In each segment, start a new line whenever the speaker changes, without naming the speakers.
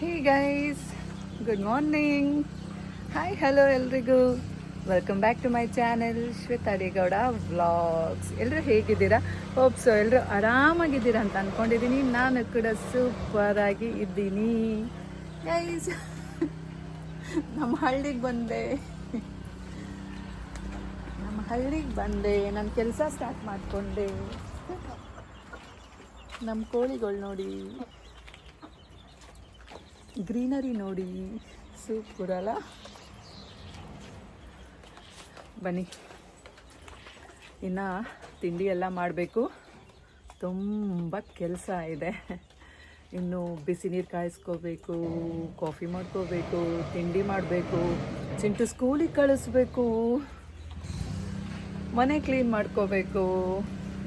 Hey guys good morning hi hello ಎಲ್ರಿಗೂ. Welcome back to my channel Shwetha Adigowda vlogs ಎಲ್ಲರೂ ಹೇಗಿದ್ದೀರಾ? Hope so ಎಲ್ಲರೂ ಆರಾಮಾಗಿದ್ದೀರಾ ಅಂತ ಅಂದ್ಕೊಂಡಿದ್ದೀನಿ ನಾನು ಕೂಡ ಸೂಪರಾಗಿ ಇದ್ದೀನಿ. ಗೈಸ್ ನಮ್ಮ ಹಳ್ಳಿಗೆ ಬಂದೆ. ನಮ್ಮ ಹಳ್ಳಿಗೆ ಬಂದೆ. ನನ್ನ ಕೆಲಸ ಸ್ಟಾರ್ಟ್ ಮಾಡಿಕೊಂಡೆ. ನಮ್ಮ ಕೋಳಿಗಳು ನೋಡಿ. ಗ್ರೀನರಿ ನೋಡಿ ಸೂಪರ್ ಅಲ್ಲ ಬನ್ನಿ. ಇನ್ನು ತಿಂಡಿ ಎಲ್ಲ ಮಾಡಬೇಕು. ತುಂಬ ಕೆಲಸ ಇದೆ. ಇನ್ನು ಬಿಸಿ ನೀರು ಕಾಯಿಸ್ಕೋಬೇಕು, ಕಾಫಿ ಮಾಡ್ಕೋಬೇಕು, ತಿಂಡಿ ಮಾಡಬೇಕು, ಚಿಂಟು ಸ್ಕೂಲಿಗೆ ಕಳಿಸ್ಬೇಕು. ಮನೆ ಕ್ಲೀನ್ ಮಾಡ್ಕೋಬೇಕು.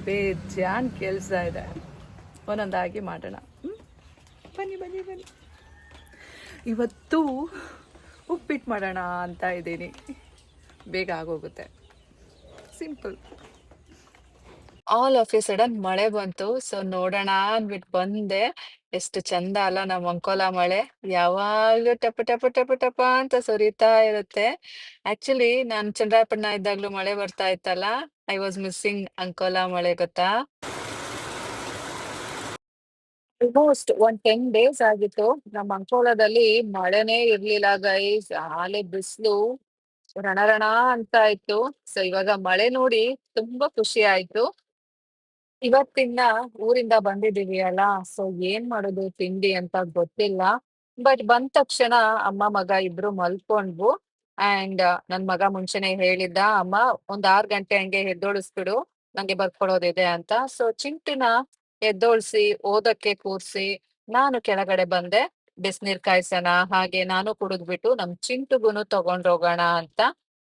ಬೇಜಾನ್ ಕೆಲಸ ಇದೆ. ಒಂದೊಂದಾಗಿ ಮಾಡೋಣ. ಹ್ಞೂ ಬನ್ನಿ ಬನ್ನಿ ಬನ್ನಿ. ಇವತ್ತು ಉಪ್ಪಿಟ್ಟು ಮಾಡೋಣ ಅಂತ ಇದ್ದೀನಿ. ಬೇಗ ಆಗೋಗುತ್ತೆ. Simple all of a sudden ಮಳೆ ಬಂತು. ಸೊ ನೋಡೋಣ ಅಂದ್ಬಿಟ್ಟು ಬಂದೆ. ಎಷ್ಟು ಚಂದ ಅಲ್ಲ ನಮ್ಮ ಅಂಕೋಲ ಮಳೆ. ಯಾವಾಗ್ಲೂ ಟಪ ಟಪ ಟಪ ಟಪ ಅಂತ ಸುರಿತಾ ಇರುತ್ತೆ. ಆಕ್ಚುಲಿ ನಾನು ಚಂದ್ರಾಪಟ್ಟಣ ಇದ್ದಾಗ್ಲೂ ಮಳೆ ಬರ್ತಾ ಇತ್ತಲ್ಲ. ಐ ವಾಸ್ ಮಿಸ್ಸಿಂಗ್ ಅಂಕೋಲ ಮಳೆ, ಗೊತ್ತಾ? ಆಲ್ಮೋಸ್ಟ್ ಒಂದ್ ಟೆನ್ ಡೇಸ್ ಆಗಿತ್ತು. ನಮ್ಮ ಅಂಕೋಲದಲ್ಲಿ ಮಳೆನೇ ಇರ್ಲಿಲ್ಲ ಗೈಸ್ ಆಲೆ ಬಿಸ್ಲು, ರಣರಣ ಅಂತ ಇತ್ತು. ಸೊ ಇವಾಗ ಮಳೆ ನೋಡಿ ತುಂಬಾ ಖುಷಿ ಆಯ್ತು. ಇವತ್ತಿನ ಊರಿಂದ ಬಂದಿದೀವಿ ಅಲ್ಲ. ಸೊ ಏನ್ ಮಾಡೋದು ತಿಂಡಿ ಅಂತ ಗೊತ್ತಿಲ್ಲ. ಬಟ್ ಬಂದ ತಕ್ಷಣ ಅಮ್ಮ ಮಗ ಇಬ್ರು ಮಲ್ಕೊಂಡ್ವು. ಅಂಡ್ ನನ್ ಮಗ ಮುಂಚೆನೆ ಹೇಳಿದ್ದ, ಅಮ್ಮ, ಒಂದ್ ಆರ್ ಗಂಟೆ ಹಂಗೆ ಎದ್ದೋಳಿಸ್ಬಿಡು. ನಂಗೆ ಬರ್ಕೊಡೋದಿದೆ ಅಂತ. ಸೊ ಚಿಂಟಿನ ಎದ್ದೋಳ್ಸಿ ಓದಕ್ಕೆ ಕೂರ್ಸಿ ನಾನು ಕೆಳಗಡೆ ಬಂದೆ. ಬಿಸ್ನೀರ್ ಕಾಯ್ಸೋಣ ಹಾಗೆ ನಾನು ಕುಡಿದ್ಬಿಟ್ಟು ನಮ್ ಚಿಂಟುಗುನು ತಗೊಂಡೋಗೋಣ ಅಂತ.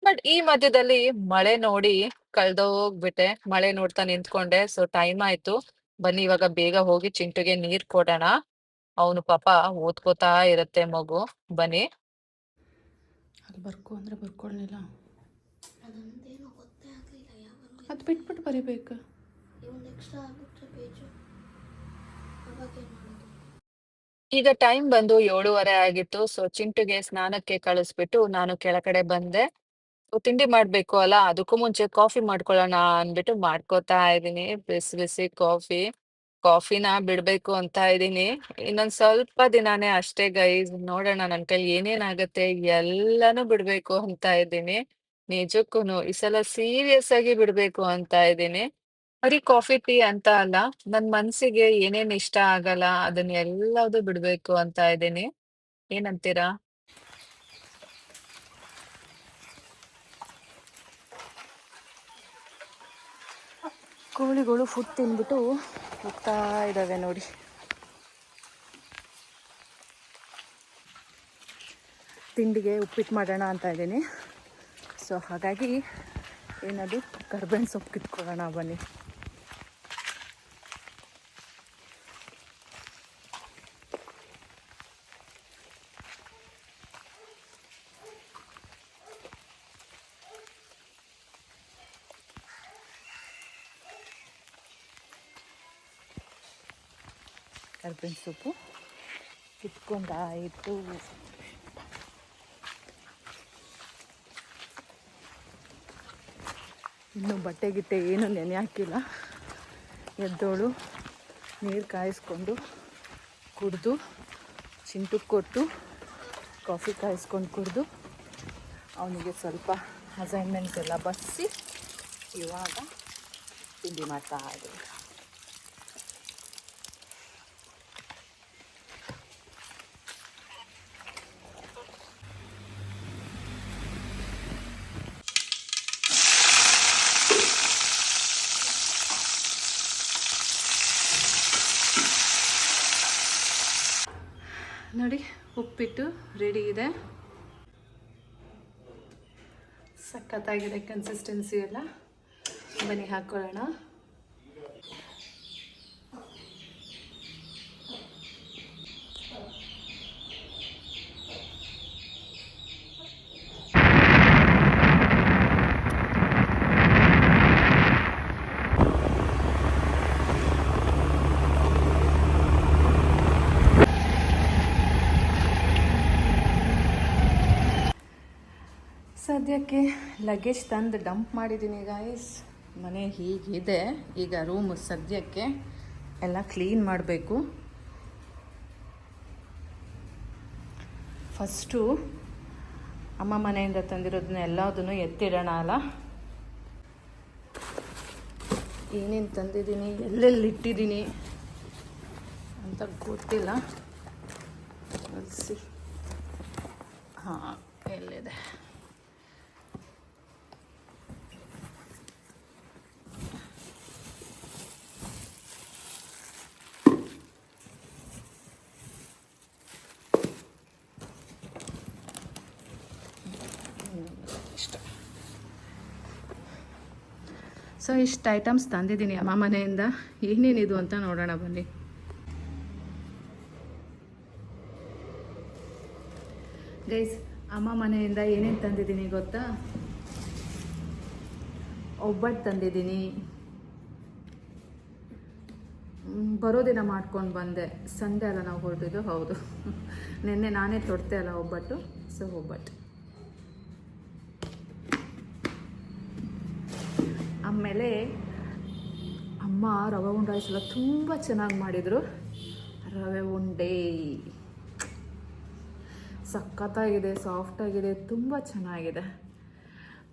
ಬಟ್ ಈ ಮಧ್ಯದಲ್ಲಿ ಮಳೆ ನೋಡಿ ಕಳ್ದೋಗ್ಬಿಟ್ಟೆ. ಮಳೆ ನೋಡ್ತಾ ನಿಂತ್ಕೊಂಡೆ. ಸೊ ಟೈಮ್ ಆಯ್ತು. ಬನ್ನಿ ಇವಾಗ ಬೇಗ ಹೋಗಿ ಚಿಂಟುಗೆ ನೀರ್ ಕೊಡೋಣ. ಅವನು ಪಾಪ ಓದ್ಕೋತಾ ಇರತ್ತೆ ಮಗು. ಬನ್ನಿ.
ಅಲ್ಲಿ ಬರ್ಕೊ ಅಂದರೆ ಬರ್ಕೊಳ್ಳಿಲ್ಲ
ಅದೊಂದೇನೋ ಗೊತ್ತೇ ಆಗಲಿಲ್ಲ ಯಾವಾಗ
ಅದು ಬಿಟ್ಬಿಟ್ಟು ಬರೀಬೇಕು.
ಎಕ್ಸ್ಟ್ರಾ ಆಗ್ಬಿಟ್ರೆ ಪೇಜು
ಈಗ ಟೈಮ್ ಬಂದು ಏಳುವರೆ ಆಗಿತ್ತು. ಸೊ ಚಿಂಟುಗೆ ಸ್ನಾನಕ್ಕೆ ಕಳಿಸ್ಬಿಟ್ಟು ನಾನು ಕೆಳಗಡೆ ಬಂದೆ. ತಿಂಡಿ ಮಾಡ್ಬೇಕು ಅಲ್ಲ, ಅದಕ್ಕೂ ಮುಂಚೆ ಕಾಫಿ ಮಾಡ್ಕೊಳ್ಳೋಣ ಅನ್ಬಿಟ್ಟು ಮಾಡ್ಕೋತಾ ಇದ್ದೀನಿ. ಬಿಸಿ ಬಿಸಿ ಕಾಫಿ ಕಾಫಿನ ಬಿಡ್ಬೇಕು ಅಂತ ಇದ್ದೀನಿ. ಇನ್ನೊಂದ್ ಸ್ವಲ್ಪ ದಿನಾನೇ ಅಷ್ಟೇ ಗೈಸ್ ನೋಡೋಣ ನನ್ ಕೈಲಿ ಏನೇನಾಗತ್ತೆ, ಎಲ್ಲಾನು ಬಿಡ್ಬೇಕು ಅಂತ ಇದ್ದೀನಿ. ನಿಜಕ್ಕೂನು ಈ ಸಲ ಸೀರಿಯಸ್ ಆಗಿ ಬಿಡ್ಬೇಕು ಅಂತ ಇದ್ದೀನಿ. ಬರೀ ಕಾಫಿ, ಟೀ ಅಂತ ಅಲ್ಲ, ನನ್ ಮನ್ಸಿಗೆ ಏನೇನ್ ಇಷ್ಟ ಆಗಲ್ಲ, ಅದನ್ನ ಎಲ್ಲದು ಬಿಡ್ಬೇಕು ಅಂತ ಇದ್ದೀನಿ. ಏನಂತೀರಾ ಕೋಳಿಗಳು ಫುಡ್ ತಿಂದ್ಬಿಟ್ಟು ಹೋಗ್ತಾ ಇದ್ದಾವೆ ನೋಡಿ. ತಿಂಡಿಗೆ ಉಪ್ಪಿಟ್ಟು ಮಾಡೋಣ ಅಂತ ಇದ್ದೀನಿ. ಸೊ ಹಾಗಾಗಿ ಏನದು ಕರ್ಬೇವಿನ ಸೊಪ್ಪು ಕಿತ್ಕೊಳ್ಳೋಣ ಬನ್ನಿ. ಕರ್ಬೇವಿನ ಸೊಪ್ಪು ಕಿತ್ಕೊಂಡಾಯಿತು ಇನ್ನು ಬಟ್ಟೆ ಗಿಟ್ಟೆ ಏನು ನೆನೆ ಹಾಕಿಲ್ಲ. ಎದ್ದೋಳು ನೀರು ಕಾಯಿಸ್ಕೊಂಡು ಕುಡಿದು, ಚಿಂಟು ಕೊಟ್ಟು ಕಾಫಿ ಕಾಯಿಸ್ಕೊಂಡು ಕುಡಿದು ಅವನಿಗೆ ಸ್ವಲ್ಪ ಅಸೈನ್ಮೆಂಟ್ಸ್ ಎಲ್ಲ ಬರೆಸಿ ಇವಾಗ ತಿಂಡಿ ಮಾಡ್ತಾ ಇದ್ದೀವಿ ನೋಡಿ ಉಪ್ಪಿಟ್ಟು ರೆಡಿ ಇದೆ. ಸಖತ್ತಾಗಿದೆ ಕನ್ಸಿಸ್ಟೆನ್ಸಿ ಎಲ್ಲ. ಬನ್ನಿ ಹಾಕ್ಕೊಳ್ಳೋಣ.
ಸದ್ಯಕ್ಕೆ ಲಗೇಜ್ ತಂದು ಡಂಪ್ ಮಾಡಿದ್ದೀನಿ ಗಾಯ್ಸ್ ಮನೆ ಹೀಗಿದೆ. ಈಗ ರೂಮ್ ಸದ್ಯಕ್ಕೆ ಎಲ್ಲ ಕ್ಲೀನ್ ಮಾಡಬೇಕು. ಫಸ್ಟು ಅಮ್ಮ ಮನೆಯಿಂದ ತಂದಿರೋದನ್ನ ಎಲ್ಲದನ್ನು ಎತ್ತಿಡೋಣ ಅಲ್ಲ? ಏನೇನು ತಂದಿದ್ದೀನಿ, ಎಲ್ಲೆಲ್ಲಿ ಇಟ್ಟಿದ್ದೀನಿ ಅಂತ ಗೊತ್ತಿಲ್ಲ. ಹಾಂ, ಎಲ್ಲಿದೆ ಇಷ್ಟ ಸೊ ಇಷ್ಟು ಐಟಮ್ಸ್ ತಂದಿದ್ದೀನಿ ಅಮ್ಮ ಮನೆಯಿಂದ. ಏನೇನಿದು ಅಂತ ನೋಡೋಣ ಬನ್ನಿ. ಗೈಸ್ ಅಮ್ಮ ಮನೆಯಿಂದ ಏನೇನು ತಂದಿದ್ದೀನಿ ಗೊತ್ತಾ? ಒಬ್ಬಟ್ಟು ತಂದಿದ್ದೀನಿ. ಬರೋ ದಿನ ಮಾಡ್ಕೊಂಡು ಬಂದೆ. ಸಂಡೆ ಅಲ್ಲ ನಾವು ಹೊರಟಿದ್ದು, ಹೌದು. ನಿನ್ನೆ ನಾನೇ ತೊಡ್ತೆ ಅಲ್ಲ ಒಬ್ಬಟ್ಟು ಸೊ ಒಬ್ಬಟ್ಟು ಆಮೇಲೆ ಅಮ್ಮ ರವೆ ಉಂಡೆ ಸಲ ತುಂಬ ಚೆನ್ನಾಗಿ ಮಾಡಿದರು. ರವೆ ಉಂಡೆ. ಸಖತ್ತಾಗಿದೆ ಸಾಫ್ಟಾಗಿದೆ ತುಂಬ ಚೆನ್ನಾಗಿದೆ.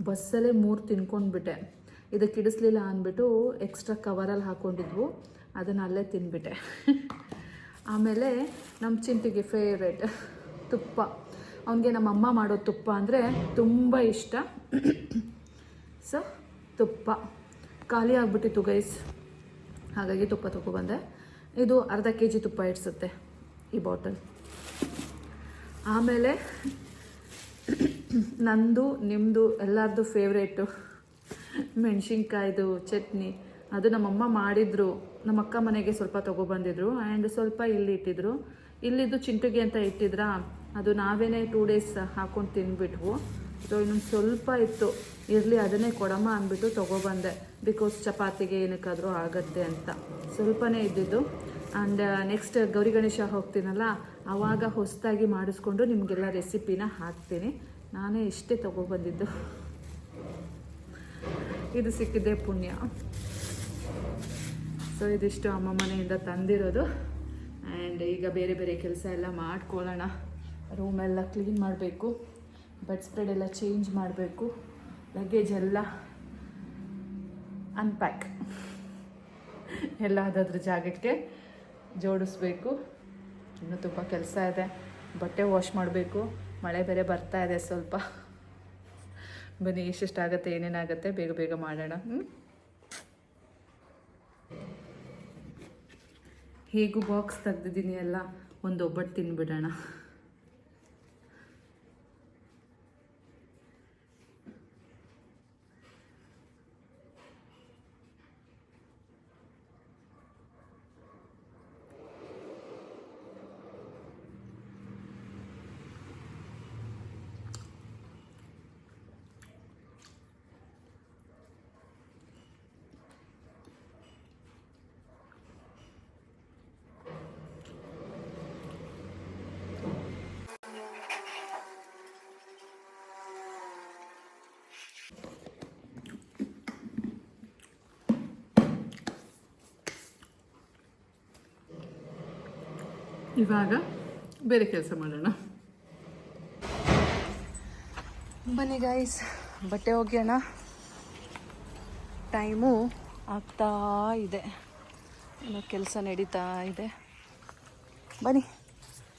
ಬಸ್ಸಲ್ಲೇ ಮೂರು ತಿನ್ಕೊಂಡ್ಬಿಟ್ಟೆ. ಇದಕ್ಕೆ ಇಡಿಸ್ಲಿಲ್ಲ ಅಂದ್ಬಿಟ್ಟು ಎಕ್ಸ್ಟ್ರಾ ಕವರಲ್ಲಿ ಹಾಕ್ಕೊಂಡಿದ್ವು ಅದನ್ನು ಅಲ್ಲೇ ತಿನ್ಬಿಟ್ಟೆ. ಆಮೇಲೆ ನಮ್ಮ ಚಿಂಟಿಗೆ ಫೇವ್ರೇಟ್ ತುಪ್ಪ. ಅವನಿಗೆ ನಮ್ಮ ಅಮ್ಮ ಮಾಡೋ ತುಪ್ಪ ಅಂದರೆ ತುಂಬ ಇಷ್ಟ. ಸೊ ತುಪ್ಪ. ಖಾಲಿ ಆಗಿಬಿಟ್ಟಿತ್ತು ಗೈಸ್ ಹಾಗಾಗಿ ತುಪ್ಪ ತೊಗೊಬಂದೆ ಇದು ಅರ್ಧ ಕೆ ಜಿ ತುಪ್ಪ ಇಡ್ಸುತ್ತೆ ಈ ಬಾಟಲ್ ಆಮೇಲೆ ನಂದು ನಿಮ್ಮದು ಎಲ್ಲರದ್ದು ಫೇವ್ರೇಟು ಮೆಣಸಿನ್ಕಾಯ್ದು, ಚಟ್ನಿ. ಅದು ನಮ್ಮಮ್ಮ ಮಾಡಿದ್ರು. ನಮ್ಮ ಅಕ್ಕ ಮನೆಗೆ ಸ್ವಲ್ಪ ತೊಗೊಬಂದಿದ್ರು ಆ್ಯಂಡ್ ಸ್ವಲ್ಪ ಇಲ್ಲಿ ಇಟ್ಟಿದ್ರು. ಇಲ್ಲಿದ್ದು ಚಿಂಟುಗೆ ಅಂತ ಇಟ್ಟಿದ್ರಾ? ಅದು ನಾವೇನೇ ಟೂ ಡೇಸ್ ಹಾಕೊಂಡು ತಿಂದ್ಬಿಟ್ವು. ಸೊ ಇನ್ನೊಂದು ಸ್ವಲ್ಪ ಇತ್ತು. ಇರಲಿ, ಅದನ್ನೇ ಕೊಡಮ್ಮ ಅಂದ್ಬಿಟ್ಟು ತೊಗೊಬಂದೆ ಬಿಕಾಸ್ ಚಪಾತಿಗೆ ಏನಕ್ಕಾದರೂ ಆಗತ್ತೆ ಅಂತ. ಸ್ವಲ್ಪನೇ ಇದ್ದಿದ್ದು. ಆ್ಯಂಡ್ ನೆಕ್ಸ್ಟ್ ಗೌರಿ ಗಣೇಶ ಹೋಗ್ತೀನಲ್ಲ ಆವಾಗ ಹೊಸದಾಗಿ ಮಾಡಿಸ್ಕೊಂಡು ನಿಮಗೆಲ್ಲ ರೆಸಿಪಿನ ಹಾಕ್ತೀನಿ. ನಾನೇ ಇಷ್ಟೇ ತೊಗೊಬಂದಿದ್ದು ಇದು ಸಿಕ್ಕಿದೆ ಪುಣ್ಯ. ಸೊ ಇದಿಷ್ಟು ಅಮ್ಮ ಮನೆಯಿಂದ ತಂದಿರೋದು. ಆ್ಯಂಡ್ ಈಗ ಬೇರೆ ಬೇರೆ ಕೆಲಸ ಎಲ್ಲ ಮಾಡ್ಕೊಳ್ಳೋಣ. ರೂಮೆಲ್ಲ ಕ್ಲೀನ್ ಮಾಡಬೇಕು. ಬೆಡ್ ಸ್ಪ್ರೆಡ್ ಎಲ್ಲ ಚೇಂಜ್ ಮಾಡಬೇಕು. ಲಗೇಜ್ ಎಲ್ಲ ಅನ್ಪ್ಯಾಕ್ ಎಲ್ಲ ಅದಾದ್ರ ಜಾಗಕ್ಕೆ ಜೋಡಿಸ್ಬೇಕು. ಇನ್ನೂ ತುಂಬ ಕೆಲಸ ಇದೆ. ಬಟ್ಟೆ ವಾಶ್ ಮಾಡಬೇಕು. ಮಳೆ ಬೇರೆ ಬರ್ತಾ ಇದೆ ಸ್ವಲ್ಪ. ಬನ್ನಿ ಎಷ್ಟೆಷ್ಟಾಗುತ್ತೆ ಏನೇನಾಗುತ್ತೆ ಬೇಗ ಬೇಗ ಮಾಡೋಣ. ಹೇಗೂ ಬಾಕ್ಸ್ ತೆಗ್ದಿದ್ದೀನಿ ಎಲ್ಲ. ಒಂದು ಒಬ್ಬಟ್ಟು ತಿನ್ಬಿಡೋಣ. ಇವಾಗ ಬೇರೆ ಕೆಲಸ ಮಾಡೋಣ. ಬನ್ನಿ ಗಾಯ್ಸ್ ಬಟ್ಟೆ ಒಗೆಯೋಣ. ಟೈಮು ಆಗ್ತಾ ಇದೆ. ಏನೋ ಕೆಲಸ ನಡೀತಾ ಇದೆ. ಬನ್ನಿ.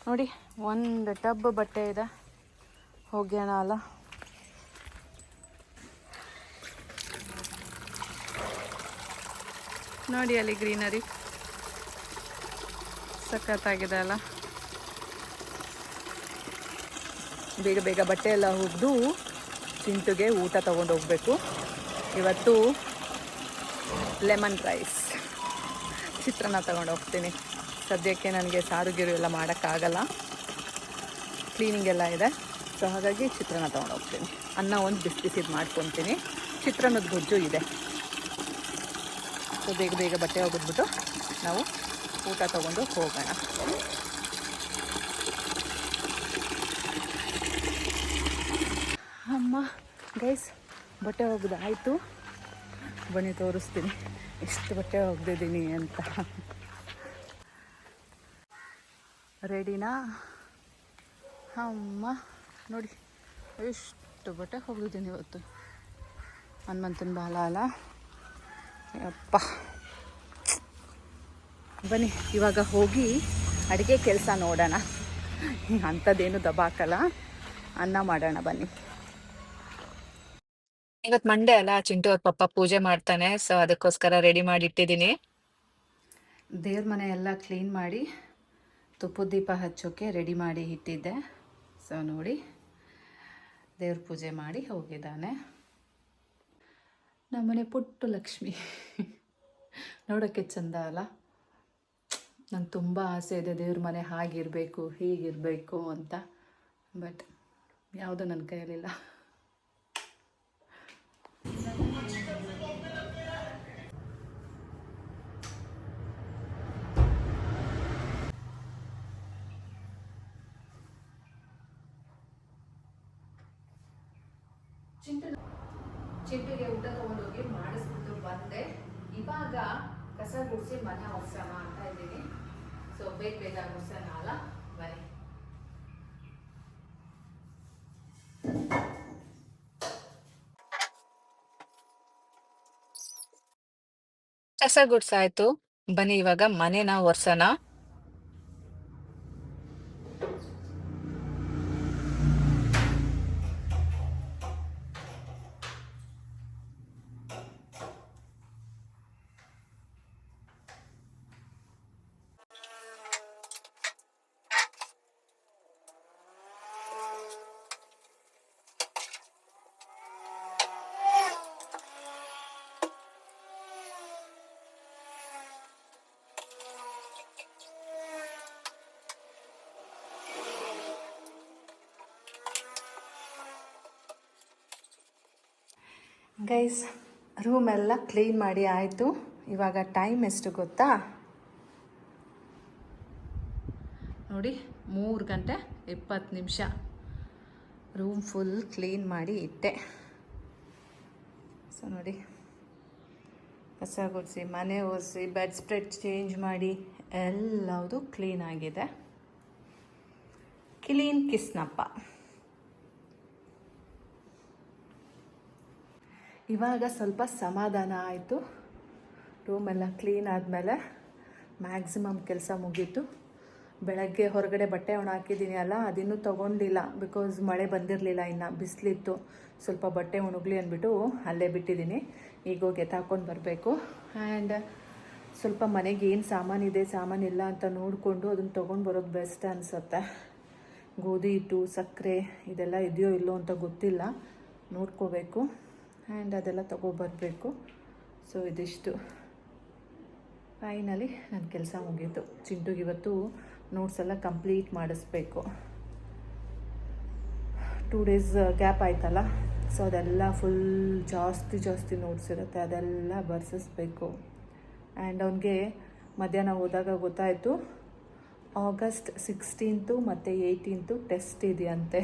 ನೋಡಿ, ಒಂದು ಟಬ್ ಬಟ್ಟೆ ಇದೆ. ಹೋಗ್ಯಾಣ ಅಲ್ಲ. ನೋಡಿ ಅಲ್ಲಿ ಗ್ರೀನರಿ. ಸಖತ್ತಾಗಿದೆ ಅಲ್ಲ. ಬೇಗ ಬೇಗ ಬಟ್ಟೆ ಎಲ್ಲ ಹುಗ್ದು ಚಿಂಟುಗೆ ಊಟ ತಗೊಂಡು ಹೋಗಬೇಕು. ಇವತ್ತು ಲೆಮನ್ ರೈಸ್. ಚಿತ್ರಾನ್ನ ತಗೊಂಡು ಹೋಗ್ತೀನಿ. ಸದ್ಯಕ್ಕೆ ನನಗೆ ಸಾರು ಗೀರು ಎಲ್ಲ ಮಾಡೋಕ್ಕಾಗಲ್ಲ. ಕ್ಲೀನಿಂಗ್ ಎಲ್ಲ ಇದೆ. ಸೊ ಹಾಗಾಗಿ ಚಿತ್ರಾನ್ನ ತಗೊಂಡು ಹೋಗ್ತೀನಿ. ಅನ್ನ ಒಂದು ಬಿಸಿ ಬಿಸಿದು ಮಾಡ್ಕೊತೀನಿ. ಚಿತ್ರಾನ್ನದ ಗೊಜ್ಜು ಇದೆ. ಸೊ ಬೇಗ ಬೇಗ ಬಟ್ಟೆ ಒಗೆದ್ಬಿಟ್ಟು ನಾವು ಊಟ ತೊಗೊಂಡು ಹೋಗೋಣ. ಅಮ್ಮ ಗೈಸ್ ಬಟ್ಟೆ ಹೋಗೋದಾಯಿತು ಬನ್ನಿ, ತೋರಿಸ್ತೀನಿ. ಎಷ್ಟು ಬಟ್ಟೆ ಹೋಗ್ದಿದ್ದೀನಿ ಅಂತ. ರೆಡಿನಾ? ಅಮ್ಮ ನೋಡಿ ಎಷ್ಟು ಬಟ್ಟೆ ಹೋಗಿದ್ದೀನಿ ಇವತ್ತು. ಹನುಮಂತನ ಬಾಲ ಅಲ್ಲ. ಅಪ್ಪ ಬನ್ನಿ ಇವಾಗ ಹೋಗಿ ಅಡುಗೆ ಕೆಲಸ ನೋಡೋಣ. ಅಂಥದ್ದೇನು ದಬಾಕಲ್ಲ ಅನ್ನ ಮಾಡೋಣ ಬನ್ನಿ.
ಇವತ್ತು ಮಂಡೇ ಅಲ್ಲ ಚಿಂಟು ಅವ್ರ ಪಪ್ಪ ಪೂಜೆ ಮಾಡ್ತಾನೆ ಸೊ ಅದಕ್ಕೋಸ್ಕರ ರೆಡಿ ಮಾಡಿ ಇಟ್ಟಿದ್ದೀನಿ
ದೇವ್ರ ಮನೆ ಎಲ್ಲ ಕ್ಲೀನ್ ಮಾಡಿ ತುಪ್ಪದ ದೀಪ ಹಚ್ಚೋಕ್ಕೆ ರೆಡಿ ಮಾಡಿ ಇಟ್ಟಿದ್ದೆ. ಸೊ ನೋಡಿ. ದೇವ್ರ ಪೂಜೆ ಮಾಡಿ ಹೋಗಿದ್ದಾನೆ. ನಮ್ಮನೆ ಪುಟ್ಟು ಲಕ್ಷ್ಮಿ. ನೋಡೋಕ್ಕೆ ಚಂದ ಅಲ್ಲ? ನಂಗೆ ತುಂಬ ಆಸೆ ಇದೆ, ದೇವ್ರ ಮನೆ ಹಾಗಿರಬೇಕು, ಹೀಗಿರಬೇಕು ಅಂತ. ಬಟ್ ಯಾವುದೂ ನನ್ನ ಕೈಯಲ್ಲಿಲ್ಲ. ಚಿಂಟುಗೆ ಊಟ ತಗೊಂಡೋಗಿ ಮಾಡಿಸ್ಬಿಟ್ಟು ಬಂದೆ. ಇವಾಗ ಕಸ ಗುಡಿಸಿ ಮನೆ ಒರ್ಸೋಣ ಅಂತ ಇದ್ದೀನಿ. ಸೊ ಬೇಗ ಬೇಗ ಗುಡಿಸೋಣ ಅಲ್ಲ? ಬನ್ನಿ.
ಕಸ ಗುಡ್ಸಾಯ್ತು. ಬನ್ನಿ, ಇವಾಗ ಮನೆನ ಒರ್ಸೋಣ.
ಗೈಸ್ ರೂಮ್ ಎಲ್ಲ ಕ್ಲೀನ್ ಮಾಡಿ ಆಯಿತು. ಇವಾಗ ಟೈಮ್ ಎಷ್ಟು ಗೊತ್ತಾ? ನೋಡಿ, ಮೂರು ಗಂಟೆ ಇಪ್ಪತ್ತು ನಿಮಿಷ. ರೂಮ್ ಫುಲ್ ಕ್ಲೀನ್ ಮಾಡಿ ಇಟ್ಟೆ. ಸೊ ನೋಡಿ, ಕಸ ಗುಡಿಸಿ, ಮನೆ ಒರೆಸಿ ಬೆಡ್ ಸ್ಪ್ರೆಡ್ ಚೇಂಜ್ ಮಾಡಿ ಎಲ್ಲವುದು ಕ್ಲೀನ್ ಆಗಿದೆ. ಕ್ಲೀನ್ ಕಿಸ್ನಪ್ಪ ಇವಾಗ ಸ್ವಲ್ಪ ಸಮಾಧಾನ ಆಯಿತು. ರೂಮೆಲ್ಲ ಕ್ಲೀನ್ ಆದಮೇಲೆ ಮ್ಯಾಕ್ಸಿಮಮ್ ಕೆಲಸ ಮುಗೀತು. ಬೆಳಗ್ಗೆ ಹೊರಗಡೆ ಬಟ್ಟೆ ಒಣ ಹಾಕಿದ್ದೀನಿ ಅಲ್ಲ, ಅದಿನ್ನೂ ತೊಗೊಂಡಿಲ್ಲ ಬಿಕಾಸ್ ಮಳೆ ಬಂದಿರಲಿಲ್ಲ ಇನ್ನು, ಬಿಸಿಲಿತ್ತು. ಸ್ವಲ್ಪ ಬಟ್ಟೆ ಒಣಗಲಿ ಅಂದ್ಬಿಟ್ಟು ಅಲ್ಲೇ ಬಿಟ್ಟಿದ್ದೀನಿ. ಈಗ ಹೋಗಿ ಎತ್ತಾಕೊಂಡು ಬರಬೇಕು. ಆ್ಯಂಡ್ ಸ್ವಲ್ಪ ಮನೆಗೆ ಏನು ಸಾಮಾನಿದೆ ಸಾಮಾನಿಲ್ಲ ಅಂತ ನೋಡಿಕೊಂಡು ಅದನ್ನು ತೊಗೊಂಡು ಬರೋದು ಬೆಸ್ಟ್ ಅನಿಸುತ್ತೆ. ಗೋಧಿ ಹಿಟ್ಟು, ಸಕ್ಕರೆ ಇದೆಲ್ಲ ಇದೆಯೋ ಇಲ್ಲೋ ಅಂತ ಗೊತ್ತಿಲ್ಲ. ನೋಡ್ಕೋಬೇಕು. ಆ್ಯಂಡ್ ಅದೆಲ್ಲ ತೊಗೊಬರ್ಬೇಕು ಸೊ ಇದಿಷ್ಟು. ಫೈನಲಿ ನನ್ನ ಕೆಲಸ ಮುಗೀತು. ಚಿಂಟುಗೆ ಇವತ್ತು ನೋಟ್ಸ್ ಎಲ್ಲ ಕಂಪ್ಲೀಟ್ ಮಾಡಿಸ್ಬೇಕು. ಟೂ ಡೇಸ್ ಗ್ಯಾಪ್ ಆಯ್ತಲ್ಲ? ಸೊ ಅದೆಲ್ಲ ಫುಲ್ ಜಾಸ್ತಿ ಜಾಸ್ತಿ ನೋಟ್ಸ್ ಇರುತ್ತೆ. ಅದೆಲ್ಲ ಬರ್ಸಿಸ್ಬೇಕು. ಆ್ಯಂಡ್ ಅವನಿಗೆ ಮಧ್ಯಾಹ್ನ ಹೋದಾಗ ಗೊತ್ತಾಯಿತು ಆಗಸ್ಟ್ ಸಿಕ್ಸ್ಟೀನ್ತು ಮತ್ತು ಏಯ್ಟೀನ್ತು ಟೆಸ್ಟ್ ಇದೆಯಂತೆ.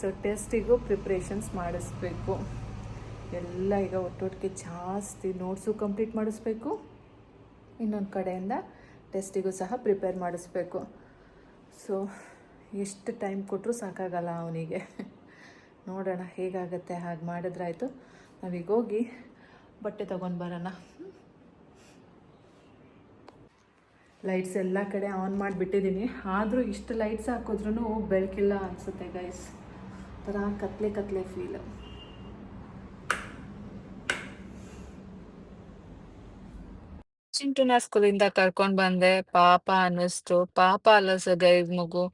ಸೊ ಟೆಸ್ಟಿಗೂ ಪ್ರಿಪ್ರೇಷನ್ಸ್ ಮಾಡಿಸ್ಬೇಕು. ಎಲ್ಲ ಈಗ ಒಟ್ಟೊಟ್ಟಿಗೆ ಜಾಸ್ತಿ ನೋಟ್ಸು ಕಂಪ್ಲೀಟ್ ಮಾಡಿಸ್ಬೇಕು. ಇನ್ನೊಂದು ಕಡೆಯಿಂದ ಟೆಸ್ಟಿಗೂ ಸಹ ಪ್ರಿಪೇರ್ ಮಾಡಿಸ್ಬೇಕು. ಸೊ ಎಷ್ಟು ಟೈಮ್ ಕೊಟ್ಟರು ಸಾಕಾಗಲ್ಲ ಅವನಿಗೆ. ನೋಡೋಣ ಹೇಗಾಗತ್ತೆ, ಹಾಗೆ ಮಾಡಿದ್ರಾಯಿತು. ನಾವೀಗ ಹೋಗಿ ಬಟ್ಟೆ ತೊಗೊಂಡು ಬರೋಣ. ಲೈಟ್ಸ್ ಎಲ್ಲ ಕಡೆ ಆನ್ ಮಾಡಿಬಿಟ್ಟಿದ್ದೀನಿ ಆದರೂ ಇಷ್ಟು ಲೈಟ್ಸ್ ಹಾಕಿದ್ರೂ ಬೆಳಕಿಲ್ಲ ಅನಿಸುತ್ತೆ ಗೈಸ್ ಥರ ಕತ್ಲೆ ಕತ್ಲೆ ಫೀಲ್
ಚಿಂಟುನ ಸ್ಕೂಲಿಂದ ಕರ್ಕೊಂಡ್ ಬಂದೆ. ಪಾಪ ಅನ್ನಿಸ್ತು. ಪಾಪ ಅಲ್ಲ ಸಗೈ ಮಗು.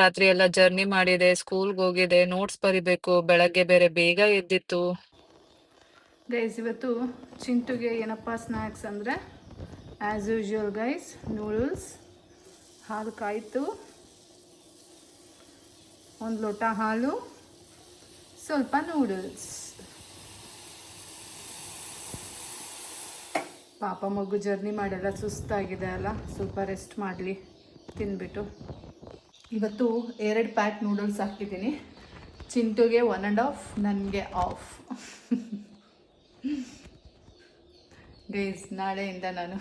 ರಾತ್ರಿ ಎಲ್ಲ ಜರ್ನಿ ಮಾಡಿದೆ ಸ್ಕೂಲ್ಗೆ ಹೋಗಿದೆ ನೋಟ್ಸ್ ಬರಿಬೇಕು, ಬೆಳಗ್ಗೆ ಬೇರೆ ಬೇಗ ಎದ್ದಿತ್ತು.
ಗೈಸ್ ಇವತ್ತು ಚಿಂಟುಗೆ ಏನಪ್ಪ ಸ್ನ್ಯಾಕ್ಸ್ ಅಂದರೆ ಆ್ಯಸ್ ಯೂಶ್ವಲ್ ಗೈಸ್ ನೂಡಲ್ಸ್ ಹಾಲು ಕಾಯಿತು. ಒಂದು ಲೋಟ ಹಾಲು, ಸ್ವಲ್ಪ ನೂಡಲ್ಸ್ ಪಾಪ ಮಗು ಜರ್ನಿ ಮಾಡೆಲ್ಲ ಸುಸ್ತಾಗಿದೆ ಅಲ್ಲ, ಸ್ವಲ್ಪ ರೆಸ್ಟ್ ಮಾಡಲಿ, ತಿನ್ಬಿಟ್ಟು. ಇವತ್ತು ಎರಡು ಪ್ಯಾಕ್ ನೂಡಲ್ಸ್ ಹಾಕಿದ್ದೀನಿ. ಚಿಂಟುಗೆ ಒನ್ ಆ್ಯಂಡ್ ಆಫ್ ನನಗೆ ಆಫ್ ಗೈಸ್ ನಾಳೆಯಿಂದ ನಾನು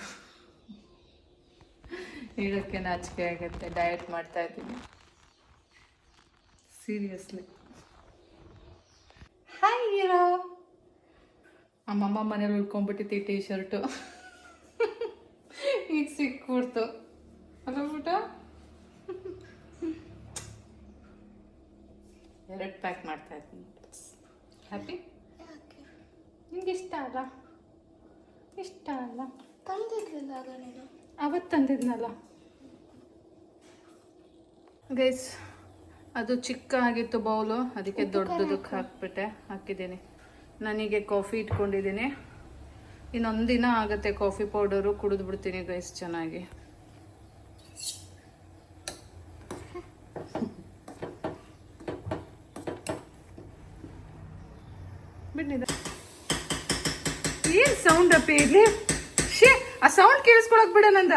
ಹೇಳೋಕ್ಕೆ ನಾಚಿಕೆ ಆಗುತ್ತೆ ಡಯಟ್ ಮಾಡ್ತಾ ಇದ್ದೀನಿ. ಸೀರಿಯಸ್ಲಿ ಹಾಯ್ ಹೀರೋ ಅಮ್ಮಮ್ಮ ಮನೇಲಿ ಉಳ್ಕೊಂಡ್ಬಿಟ್ಟಿತ್ತು ಈ ಟೀ ಶರ್ಟು ಈಗ ಸಿಕ್ಬಿಡ್ತು. ಅಲ್ಲ ಊಟ ಎರಡು ಪ್ಯಾಕ್ ಮಾಡ್ತಾ ಇದ್ದೀನಿ. ಹ್ಯಾಪಿ ನಿಮ್ಗೆ ಇಷ್ಟ ಅಲ್ಲ? ಇಷ್ಟ ಅಲ್ಲ?
ತಂದಿದ್ದಿಲ್ಲ ಆಗ ನೀನು?
ಅವತ್ತು ತಂದಿದ್ನಲ್ಲ. ಗೈಸ್ ಅದು ಚಿಕ್ಕ ಆಗಿತ್ತು ಬೌಲು ಅದಕ್ಕೆ ದೊಡ್ಡದಕ್ಕೆ ಹಾಕ್ಬಿಟ್ಟೆ. ಹಾಕಿದ್ದೀನಿ. ನನಗೆ ಕಾಫಿ ಇಟ್ಕೊಂಡಿದ್ದೀನಿ. ಇನ್ನೊಂದು ದಿನ ಆಗುತ್ತೆ ಕಾಫಿ ಪೌಡರು ಕುಡಿದು ಬಿಡ್ತೀನಿ ಗೈಸ್ ಚೆನ್ನಾಗಿ. ಬಿಟ್ಟಿದೆ ಏನ್ ಸೌಂಡ್ ಅಪ್ಪಿ ಇಲ್ಲಿ? ಶೇ ಆ ಸೌಂಡ್ ಕೇಳಿಸ್ಕೊಳಕ್ ಬಿಡ ನಂದ.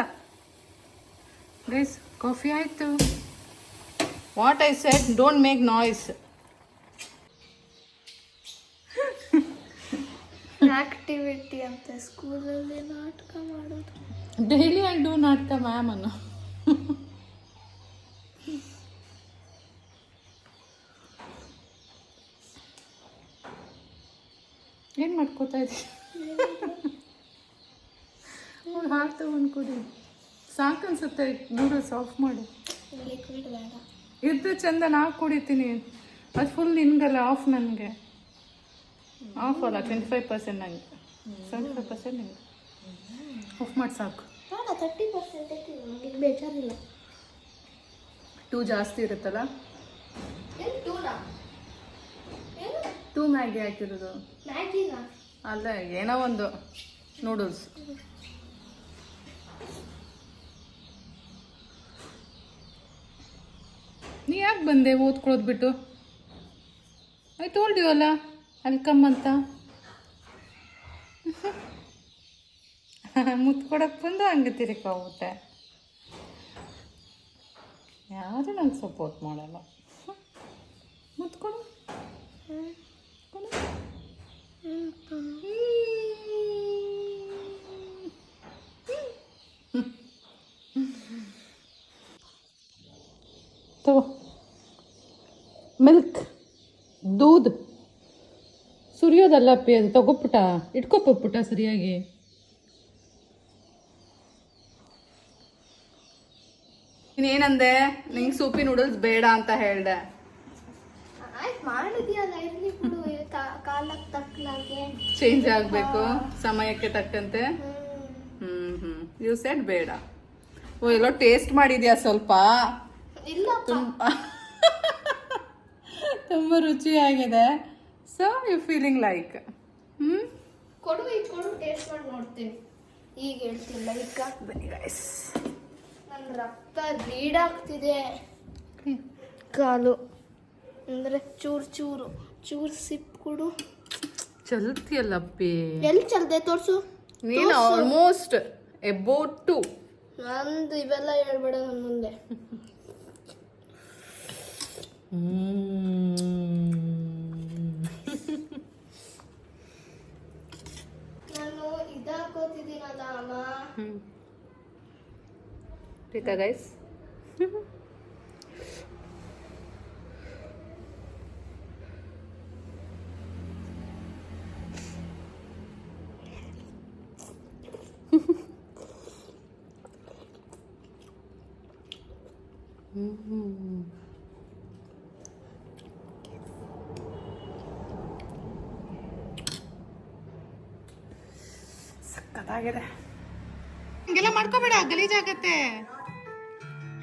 ಗೈಸ್ ಕಾಫಿ ಆಯ್ತು. What I said don't make noise
activity ಅಂತ ಸ್ಕೂಲಲ್ಲಿ ನಾಟಕ ಮಾಡೋದು.
ಡೈಲಿ ಐ ಡೂ ನಾಟಕ ಮ್ಯಾಮ್ ಅನ್ನು. ಏನು ಮಾಡ್ಕೋತಾ ಇದ್ದೀನಿ ಹಾಲು ತಗೊಂಡು ಕುಡಿ. ಸಾಕನ್ಸುತ್ತೆ ನೂಡಲ್ಸ್ ಆಫ್ ಮಾಡು. ಇದ್ದು ಚಂದ ನಾವು ಕುಡಿತೀನಿ. ಅದು ಫುಲ್ ನಿನ್ಗಲ್ಲ ಆಫ್ ನನಗೆ. ಆಫ್ ಅಲ್ಲ ಟ್ವೆಂಟಿ ಫೈವ್ ಪರ್ಸೆಂಟ್ ನಂಗೆ ಸೆವೆಂಟಿ ಫೈವ್ ಪರ್ಸೆಂಟ್ ನಿಮಗೆ ಆಫ್ ಮಾಡಿ ಸಾಕು
ತರ್ಟಿ ಪರ್ಸೆಂಟ್ ನನಗೆ ಬೇಜಾರಿಲ್ಲ.
ಟೂ ಜಾಸ್ತಿ ಇರುತ್ತಲ್ಲ? ಟೂ ಮ್ಯಾಗಿ ಹಾಕಿರೋದು.
ಮ್ಯಾಗಿನಾ
ಅಲ್ಲ ಏನೋ ಒಂದು ನೂಡಲ್ಸ್ ನೀ ಯಾಕೆ ಬಂದೆ? ಓದ್ಕೊಳ್ಳೋದು ಬಿಟ್ಟು. ಐ ಟೋಲ್ಡ್ ಯು ಅಲ್ಲ? ವೆಲ್ಕಮ್ ಅಂತ. ಮುತ್ಕೊಡಕ್ಕೆ ಬಂದು ಹಂಗೆ ತಿರುಗೋಗುತ್ತೆ ಯಾರು ನಂಗೆ ಸಪೋರ್ಟ್ ಮಾಡಲ್ಲ. ಮುತ್ಕೊಡು ಕೊಡು. ತಗೋ. ಮಿಲ್ಕ್ ಸುರಿಯೋದಲ್ಲ ಅಪ್ಪಿ ಅದು ತಗೋಪುಟ. ಪುಟ ಸರಿಯಾಗಿ. ಇನ್ನೇನಂದೆ? ನಿಂಗೆ ಸೂಪಿ ನೂಡಲ್ಸ್ ಬೇಡ ಅಂತ ಹೇಳ್ದೆ. ಚೇಂಜ್ ಆಗ್ಬೇಕು ಸಮಯಕ್ಕೆ ತಕ್ಕಂತೆ.
ಹ್ಮ್
ಯು ಸೆಡ್ ಬೇಡ. ಓ ಎಲ್ಲೋ ಟೇಸ್ಟ್ ಮಾಡಿದ್ಯಾ ಸ್ವಲ್ಪ? ತುಂಬ ರುಚಿಯಾಗಿದೆ. ಸೊ ಯು ಫೀಲಿಂಗ್ ಲೈಕ್ ಹ್ಞೂ
ಕೊಡು ಈಗ ಕೊಡು ಟೇಸ್ಟ್ ಮಾಡಿ ನೋಡ್ತೀನಿ. ಈಗ ಹೇಳ್ತೀನಿ ಲೈಕ್
ಬನ್ನಿ ಗೈಸ್
ನನ್ನ ರಕ್ತ ಬ್ಲೀಡ್ ಆಗ್ತಿದೆ ಕಾಲು ಅಂದ್ರೆ ಚೂರು ಚೂರು ಚೂರು ಸಿಪ್ ಕೊಡು.
ಚಲ್ತಿಯಲ್ಲಪ್ಪಿ.
ಎಲ್ಲಿ ಚಲ್ದೆ ತೋರಿಸು?
ನೀನು ಆಲ್ಮೋಸ್ಟ್ ಎಬೌಟ್ ಟು
ನಂದು ಇವೆಲ್ಲ ಹೇಳ್ಬೇಡ ನನ್ನ ಮುಂದೆ. ನಾನು ಇದಾಕೋತಿದ್ದೀನಲ್ಲ ಅಮ್ಮ
ಆಯ್ತಾ ಗೈಸ್ ಸಕ್ಕತ್ತಾಗಿದೆ ಹಿಂಗೆಲ್ಲ ಮಾಡ್ಕೋಬೇಡ ಗಲೀಜಾಗತ್ತೆ.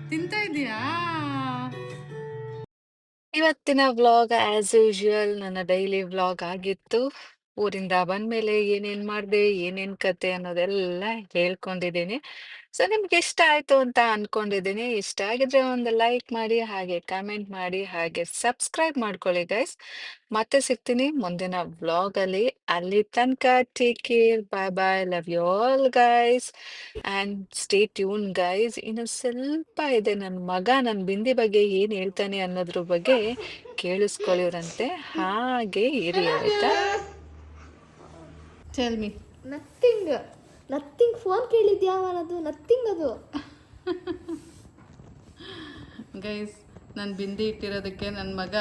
ತಿಂತಾ ಇದೀಯಾ
ಇವತ್ತಿನ ವ್ಲಾಗ್ ಆಸ್ ಯೂಶುವಲ್ ನನ್ನ ಡೈಲಿ ವ್ಲಾಗ್ ಆಗಿತ್ತು. ಊರಿಂದ ಬಂದ್ಮೇಲೆ ಏನೇನ್ ಮಾಡ್ದೆ, ಏನೇನ್ ಕತೆ ಅನ್ನೋದೆಲ್ಲ ಹೇಳ್ಕೊಂಡಿದ್ದೀನಿ. ಸೊ ನಿಮ್ಗೆ ಇಷ್ಟ ಆಯ್ತು ಅಂತ ಅನ್ಕೊಂಡಿದ್ದೀನಿ. ಇಷ್ಟ ಆಗಿದ್ರೆ ಒಂದು ಲೈಕ್ ಮಾಡಿ, ಹಾಗೆ ಕಮೆಂಟ್ ಮಾಡಿ, ಹಾಗೆ ಸಬ್ಸ್ಕ್ರೈಬ್ ಮಾಡ್ಕೊಳ್ಳಿ ಗೈಸ್ ಮತ್ತೆ ಸಿಗ್ತೀನಿ ಮುಂದಿನ ವ್ಲಾಗ್ ಅಲ್ಲಿ. ಅಲ್ಲಿ ತನಕ take care bye bye love you all guys and stay tune guys ಇನ್ನು ಸ್ವಲ್ಪ ಇದೆ ನನ್ನ ಮಗ ನನ್ನ ಬಿಂದಿ ಬಗ್ಗೆ ಏನ್ ಹೇಳ್ತಾನೆ ಅನ್ನೋದ್ರ ಬಗ್ಗೆ ಕೇಳಿಸ್ಕೊಳ್ಳಿವ್ರಂತೆ. ಹಾಗೆ ಇರಿ ಆಯ್ತಾ?
Tell me
nothing nothing phone ಕೇಳಿದ್ಯಾ ಅವನದು? ನಥಿಂಗ್ ಅದು.
ಗೈಸ್ ನಾನು ಬಿಂದಿ ಇಟ್ಟಿರೋದಕ್ಕೆ ನನ್ನ ಮಗ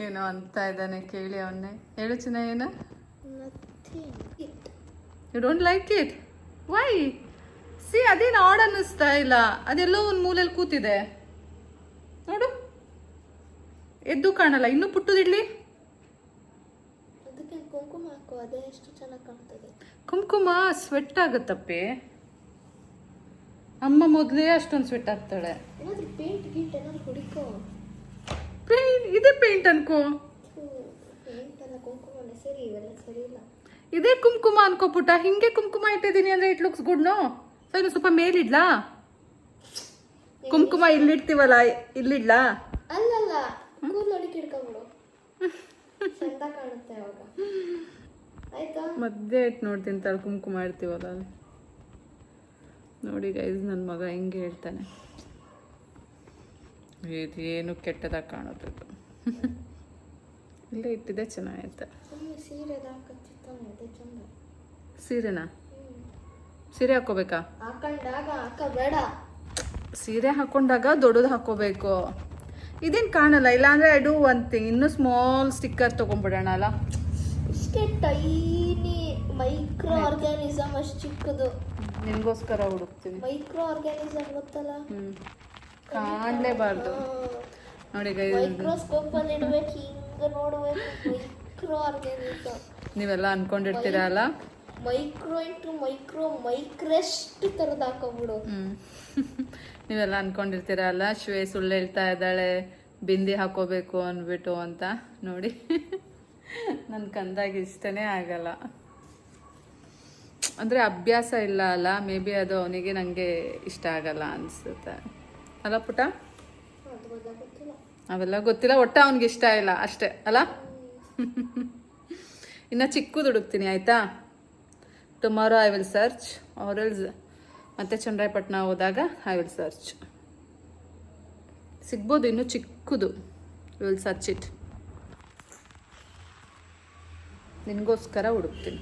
ಏನೋ ಅಂತ ಇದ್ದಾನೆ ಕೇಳಿ ಅವನ್ನೇ. ಹೇಳು ಚಿನ್ನ ಏನು? You don't like it why see ಅದೇನು ಆಡ್ ಅನ್ನಿಸ್ತಾ ಇಲ್ಲ. ಅದೆಲ್ಲೋ ಒಂದು ಮೂಲೆಯಲ್ಲಿ ಕೂತಿದೆ. ನೋಡು. ಎದ್ದು ಕಾಣಲ್ಲ. ಇನ್ನೂ ಪುಟ್ಟದಿಡ್ಲಿ?
ಹಾಕೋ ಅದೇ ಎಷ್ಟು ಚೆನ್ನಾಗಿ ಕಾಣ್ತದೆ.
ಕುಂಕುಮ ಸ್ವೆಟ್ ಆಗುತ್ತಪ್ಪಿ. ಅಮ್ಮ ಮೊದಲೇ ಅಷ್ಟೊಂದು ಸ್ವೆಟ್ ಆಗ್ತಾಳೆ
ಏನಾದ್ರೂ ಪೇಂಟ್ ಗೀಟ್ ಏನಾದ್ರು ಹುಡುಕೋ.
ಪೇಂಟ್ ಇದೇ ಪೇಂಟ್ ಅನ್ಕೋ.
ಪೇಂಟ್ ಅಲ್ಲ ಕುಂಕುಮನೇ ಸರಿ ಇವೆಲ್ಲ ಸರಿ ಇಲ್ಲ.
ಇದೇ ಕುಂಕುಮ ಅನ್ಕೋಪುಟ್ಟ ಹಿಂಗೆ ಕುಂಕುಮ ಇಟ್ಟಿದ್ದೀನಿ ಅಂದ್ರೆ it looks good no so ಇನ್ನು ಸ್ವಲ್ಪ ಮೇಲಿಡ್ಲಾ? ಕುಂಕುಮ ಇಲ್ಲಿಡ್ತೀವಲ್ಲ ಇಲ್ಲಿಡ್ಲಾ?
ಅಲ್ಲಲ್ಲ ಕೂದಲು ಅಡಿಕೆ ಇಟ್ಕೊಂಡ್ಬಿಡು ಚಂದ ಕಾಣುತ್ತೆ ಅವಾಗ. ಆಯ್ತಾ?
ಇಟ್ ಇಟ್ಟು ನೋಡ್ತೀನಿ ತಲೆ ಕುಂಕುಮ ಇಡ್ತೀವಲ್ಲ ಅಲ್ಲಿ ನೋಡಿ ಗೈಸ್ ನನ್ನ ಮಗ ಹಿಂಗೆ ಹೇಳ್ತಾನೆ. ಇದೇನು ಕೆಟ್ಟದಾಗ ಕಾಣುತ್ತೆ ಇಲ್ಲ ಇಟ್ಟಿದ್ದೆ ಚೆನ್ನಾಗೈತೆ. ಸೀರೆನಾ? ಸೀರೆ ಹಾಕೋಬೇಕಾ ಸೀರೆ ಹಾಕೊಂಡಾಗ ದೊಡ್ಡದು ಹಾಕೋಬೇಕು ಇದೇನು ಕಾಣಲ್ಲ ಇಲ್ಲಾಂದ್ರೆ ಐ ಡೂ ಒನ್ ಥಿಂಗ್ ಇನ್ನೂ ಸ್ಮಾಲ್ ಸ್ಟಿಕ್ಕರ್ ತೊಗೊಂಡ್ಬಿಡೋಣ ಅಲ್ಲ
ಇಷ್ಟೇ ಟೈನಿ ಮೈಕ್ರೋ ಆರ್ಗ್ಯಾನಿಸಮ್ ಅಷ್ಟು ಚಿಕ್ಕದು.
ನಿಮಗೋಸ್ಕರ ಹುಡುಕ್ತೀನಿ
ಮೈಕ್ರೋ ಆರ್ಗ್ಯಾನಿಸಮ್ ಗೊತ್ತಲ್ಲ?
ಕಾಣಲೇಬಾರ್ದು. ನೋಡಿ
ಮೈಕ್ರೋಸ್ಕೋಪ್ ಅಲ್ಲಿ ಇಡ್ಬೇಕು ಹಿಂಗ ನೋಡ್ಬೇಕು. ಮೈಕ್ರೋ ಆರ್ಗ್ಯಾನಿಸಮ್
ನೀವೆಲ್ಲ ಅನ್ಕೊಂಡಿರ್ತೀರಾ ಅಲ್ಲ
ಮೈಕ್ರೋ ಇಂಟು ಮೈಕ್ರೋ ಮೈಕ್ರೆಸ್ಟ್ ತರದ ಹಾಕೋಬಿಡು.
ನೀವೆಲ್ಲ ಅನ್ಕೊಂಡಿರ್ತೀರಾ ಅಲ್ಲ ಶ್ವೇ ಸುಳ್ಳು ಹೇಳ್ತಾ ಇದ್ದಾಳೆ ಬಿಂದಿ ಹಾಕೋಬೇಕು ಅಂದ್ಬಿಟ್ಟು ಅಂತ ನೋಡಿ. ನನ್ನ ಕಂದಾಗ ಇಷ್ಟನೇ ಆಗಲ್ಲ. ಅಂದರೆ ಅಭ್ಯಾಸ ಇಲ್ಲ ಅಲ್ಲ, ಮೇ ಬಿ ಅದು ಅವನಿಗೆ ನನಗೆ ಇಷ್ಟ ಆಗಲ್ಲ ಅನಿಸುತ್ತೆ. ಅಲ್ಲ ಪುಟ? ಅವೆಲ್ಲ ಗೊತ್ತಿಲ್ಲ, ಒಟ್ಟು ಅವನಿಗೆ ಇಷ್ಟ ಇಲ್ಲ ಅಷ್ಟೇ, ಅಲ್ಲ? ಇನ್ನು ಚಿಕ್ಕದು ಹುಡುಕ್ತೀನಿ, ಆಯಿತಾ? ಟುಮಾರೋ ಐ ವಿಲ್ ಸರ್ಚ್ ಆರಲ್ಸ್ ಮತ್ತೆ ಚಂದ್ರಾಯಪಟ್ಟಣ ಹೋದಾಗ ಐ ವಿಲ್ ಸರ್ಚ್ ಸಿಗ್ಬೋದು ಇನ್ನು ಚಿಕ್ಕದು ವಿಲ್ ಸರ್ಚ್ ಇಟ್ ನಿನಗೋಸ್ಕರ ಹುಡುಕ್ತೀನಿ.